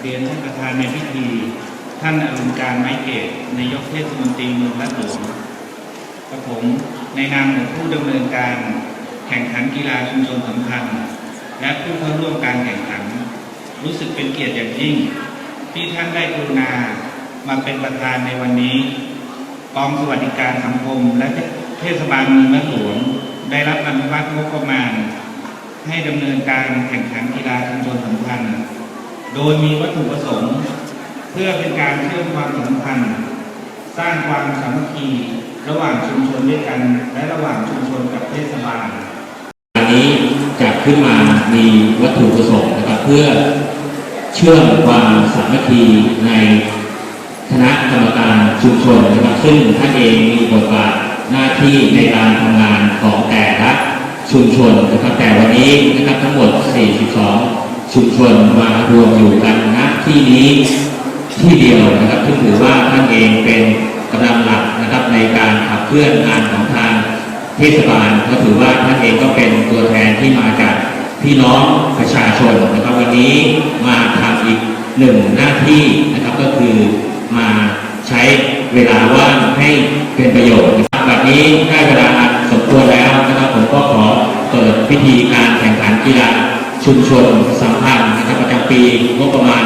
เรียนท่านประธานในพิธี ท่านอรุณการไม้เกตนายกเทศมนตรีเมืองรัตหลวงกระผมในนามของผู้ดำเนินการ แข่งขันกีฬาชุมชนสัมพันธ์ และผู้เข้าร่วมการแข่งขัน รู้สึกเป็นเกียรติอย่างยิ่ง ที่ท่านได้กรุณามาเป็นประธานในวันนี้กองสวัสดิการสังคมและเทศบาลเมืองรัตหลวง ได้รับอนุมัติงบประมาณ ให้ดำเนินการแข่งขันกีฬาชุม โดยมีวัตถุประสงค์ เพื่อเป็นการเชื่อมความสัมพันธ์ สร้างความสามัคคี ระหว่างชุมชนด้วยกัน และระหว่างชุมชนกับเทศบาลอันนี้จัดขึ้นมามีวัตถุประสงค์นะครับเพื่อเชื่อมความสามัคคีในคณะกรรมการชุมชนนะครับซึ่งท่านเองมีบทบาทหน้าที่ในการทำงานของแต่ละชุมชนนะครับแต่วันนี้นะครับทั้งหมด 42 ชุมชนมา รวมอยู่กันณที่นี้ที่เดียวนะครับซึ่งถือว่าท่านเองเป็นกำลังหลักนะครับในการขับเคลื่อนงานของทางเทศบาลก็ถือว่าท่านเองก็เป็นตัวแทนที่มาจากพี่น้องประชาชนนะครับวันนี้มาทำอีกหนึ่งหน้าที่นะครับก็คือมาใช้เวลาว่างให้เป็นประโยชน์นะครับแบบนี้ได้เวลาสมควรแล้วนะครับผมก็ขอเปิดพิธีการแข่งขันกีฬาชุมชนสัมพั ปีงบประมาณ